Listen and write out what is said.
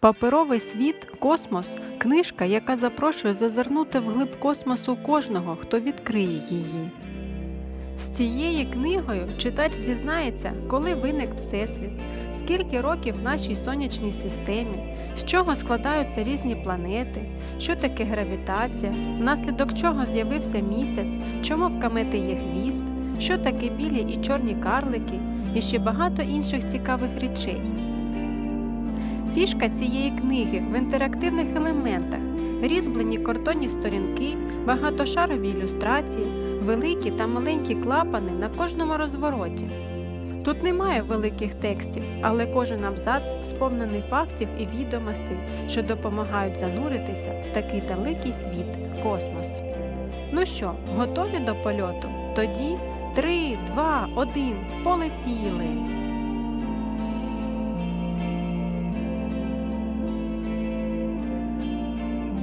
Паперовий світ, космос книжка, яка запрошує зазирнути вглиб космосу кожного, хто відкриє її. З цією книгою читач дізнається, коли виник Всесвіт, скільки років в нашій сонячній системі, з чого складаються різні планети, що таке гравітація, внаслідок чого з'явився місяць, чому в комети є хвіст, що таке білі і чорні карлики, і ще багато інших цікавих речей. Фішка цієї книги в інтерактивних елементах, різьблені картонні сторінки, багатошарові ілюстрації, великі та маленькі клапани на кожному розвороті. Тут немає великих текстів, але кожен абзац сповнений фактів і відомостей, що допомагають зануритися в такий далекий світ космос. Ну що, готові до польоту? Тоді 3, 2, 1, полетіли!